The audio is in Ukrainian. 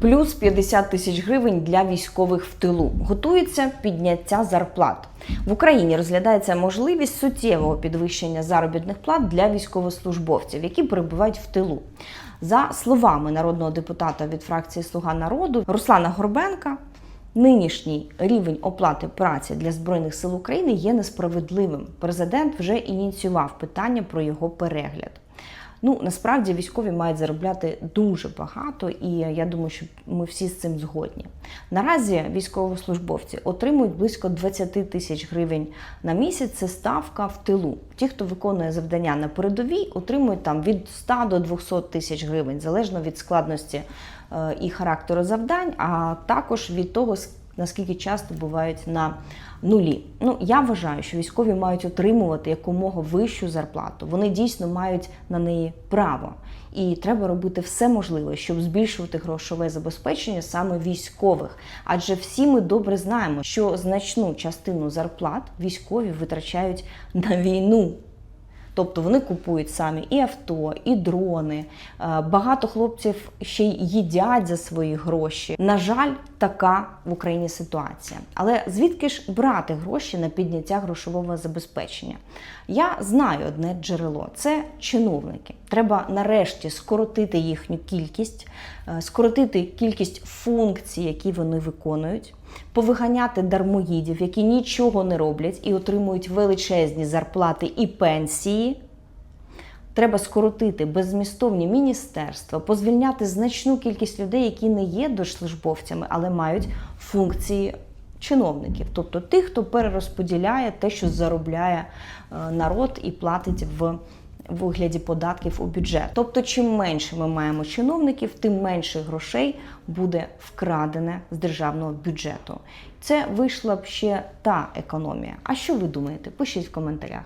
Плюс 50 тисяч гривень для військових в тилу. Готується підняття зарплат. В Україні розглядається можливість суттєвого підвищення заробітних плат для військовослужбовців, які перебувають в тилу. За словами народного депутата від фракції Слуга народу Руслана Горбенка, нинішній рівень оплати праці для збройних сил України є несправедливим. Президент вже ініціював питання про його перегляд. Ну насправді військові мають заробляти дуже багато, і я думаю, що ми всі з цим згодні. Наразі військовослужбовці отримують близько 20 тисяч гривень на місяць. Це ставка в тилу. Ті, хто виконує завдання на передовій, отримують там від 100 до 200 тисяч гривень, залежно від складності е, і характеру завдань, а також від того, наскільки часто бувають на нулі. Ну я вважаю, що військові мають отримувати якомога вищу зарплату. Вони дійсно мають на неї право. І треба робити все можливе, щоб збільшувати грошове забезпечення саме військових. Адже всі ми добре знаємо, що значну частину зарплат військові витрачають на війну. Тобто вони купують самі і авто, і дрони. Е, Багато хлопців ще й їдять за свої гроші. На жаль, така в Україні ситуація. Але звідки ж брати гроші на підняття грошового забезпечення? Я знаю одне джерело це чиновники. Треба нарешті скоротити їхню кількість, е, скоротити кількість функцій, які вони виконують, повиганяти дармоїдів, які нічого не роблять і отримують величезні зарплати і пенсії. Треба скоротити беззмістовні міністерства, позвільняти значну кількість людей, які не є держслужбовцями, але мають функції чиновників, тобто тих, хто перерозподіляє те, що заробляє е, народ і платить в вигляді податків у бюджет. Тобто, чим менше ми маємо чиновників, тим менше грошей буде вкрадене з державного бюджету. Це вийшла б ще та економія. А що ви думаєте? Пишіть в коментарях.